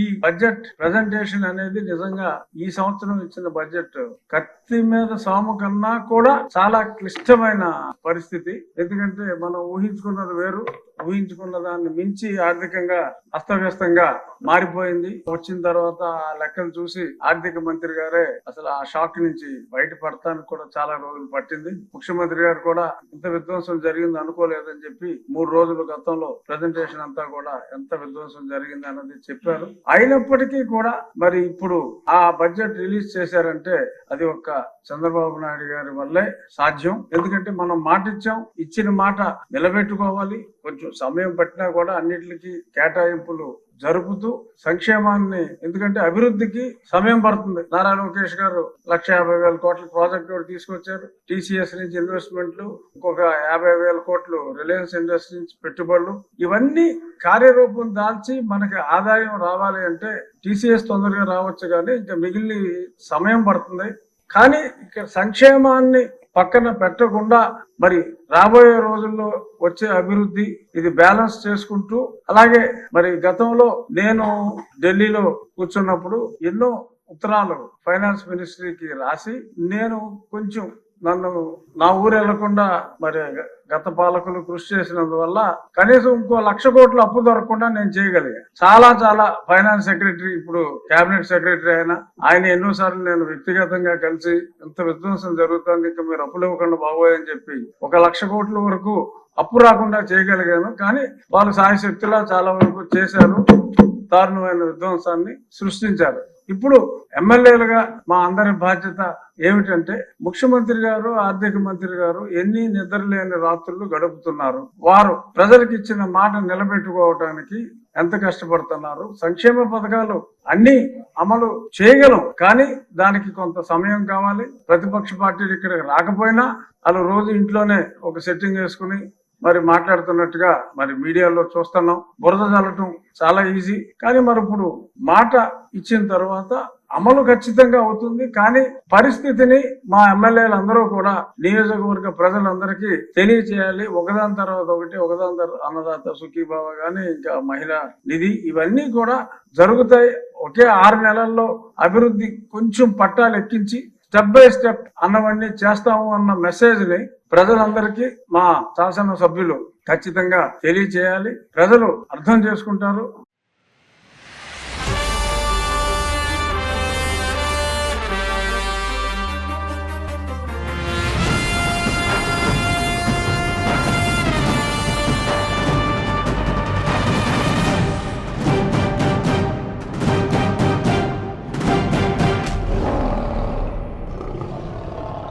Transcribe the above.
ఈ budget presentation అనేది నిజంగా ఈ సంవత్సరం ఇచ్చిన బడ్జెట్ కత్తి మీద సాము కన్నా కూడా చాలా క్లిష్టమైన పరిస్థితి. ఎందుకంటే మనం ఊహించుకున్నది వేరు ఊహించుకున్న దాన్ని మించి ఆర్థికంగా అస్తవ్యస్తంగా మారిపోయింది. వచ్చిన తర్వాత ఆ లెక్కలు చూసి ఆర్థిక మంత్రి గారే అసలు ఆ షాక్ నుంచి బయటపడటానికి కూడా చాలా రోజులు పట్టింది. ముఖ్యమంత్రి గారు కూడా ఇంత విధ్వంసం జరిగింది అనుకోలేదని చెప్పి మూడు రోజుల గతంలో ప్రజెంటేషన్ అంతా కూడా ఎంత విధ్వంసం జరిగింది అన్నది చెప్పారు. అయినప్పటికీ కూడా మరి ఇప్పుడు ఆ బడ్జెట్ రిలీజ్ చేశారంటే అది ఒక్క చంద్రబాబు నాయుడు గారి వల్లే సాధ్యం. ఎందుకంటే మనం మాట ఇచ్చాం ఇచ్చిన మాట నిలబెట్టుకోవాలి. కొంచెం సమయం పట్టినా కూడా అన్నిటికీ కేటాయింపులు జరుపుతూ సంక్షేమాన్ని ఎందుకంటే అభివృద్ధికి సమయం పడుతుంది. నారా లోకేష్ గారు లక్ష యాభై వేల కోట్ల ప్రాజెక్ట్ ఒకటి తీసుకొచ్చారు. టీసీఎస్ నుంచి ఇన్వెస్ట్మెంట్లు ఇంకొక యాభై వేల కోట్లు రిలయన్స్ ఇండస్ట్రీ నుంచి పెట్టుబడులు. ఇవన్నీ కార్యరూపం దాల్చి మనకి ఆదాయం రావాలి అంటే టీసీఎస్ తొందరగా రావచ్చు కానీ ఇంకా మిగిలిన సమయం పడుతుంది. కానీ ఇక్కడ సంక్షేమాన్ని పక్కన పెట్టకుండా మరి రాబోయే రోజుల్లో వచ్చే అభివృద్ధి ఇది బ్యాలెన్స్ చేసుకుంటూ అలాగే మరి గతంలో నేను ఢిల్లీలో కూర్చున్నప్పుడు ఎన్నో ఉత్తరాలు ఫైనాన్స్ మినిస్ట్రీకి రాసి నేను కొంచెం నన్ను నా ఊరు వెళ్ళకుండా మరి గత పాలకులు కృషి చేసినందువల్ల కనీసం ఇంకో లక్ష కోట్లు అప్పు దొరకకుండా నేను చేయగలిగా. చాలా చాలా ఫైనాన్స్ సెక్రటరీ ఇప్పుడు కేబినెట్ సెక్రటరీ అయినా ఆయన ఎన్నోసార్లు నేను వ్యక్తిగతంగా కలిసి ఇంత విధ్వంసం జరుగుతుంది ఇంకా మీరు అప్పులు ఇవ్వకుండా బాగోయని చెప్పి ఒక లక్ష కోట్ల వరకు అప్పు రాకుండా చేయగలిగాను. కానీ వాళ్ళు సాయశక్తిలా చాలా వరకు చేశారు. దారుణమైన విధ్వంసాన్ని సృష్టించారు. ఇప్పుడు ఎమ్మెల్యేలుగా మా అందరి బాధ్యత ఏమిటంటే ముఖ్యమంత్రి గారు ఆర్థిక మంత్రి గారు ఎన్ని నిద్రలేని రాత్రులు గడుపుతున్నారు. వారు ప్రజలకు ఇచ్చిన మాట నిలబెట్టుకోవటానికి ఎంత కష్టపడుతున్నారు. సంక్షేమ పథకాలు అన్ని అమలు చేయగలం కానీ దానికి కొంత సమయం కావాలి. ప్రతిపక్ష పార్టీలు ఇక్కడికి రాకపోయినా వాళ్ళు రోజు ఇంట్లోనే ఒక సెట్టింగ్ వేసుకుని మరి మాట్లాడుతున్నట్టుగా మరి మీడియాలో చూస్తున్నాం. బురద చల్లటం చాలా ఈజీ. కానీ మరి ఇప్పుడు మాట ఇచ్చిన తర్వాత అమలు ఖచ్చితంగా అవుతుంది. కానీ పరిస్థితిని మా ఎమ్మెల్యేలు అందరూ కూడా నియోజకవర్గ ప్రజలందరికీ తెలియచేయాలి. ఒకదాని తర్వాత ఒకటి ఒకదాని తర్వాత అన్నదాత సుఖీభావ గాని ఇంకా మహిళా నిధి ఇవన్నీ కూడా జరుగుతాయి. ఒకే ఆరు నెలల్లో అభివృద్ధి కొంచెం పట్టాలు ఎక్కించి స్టెప్ బై స్టెప్ అన్నవన్నీ చేస్తాము అన్న మెసేజ్ని ప్రజలందరికీ మా శాసన సభ్యులు ఖచ్చితంగా తెలియజేయాలి ప్రజలు అర్థం చేసుకుంటారు.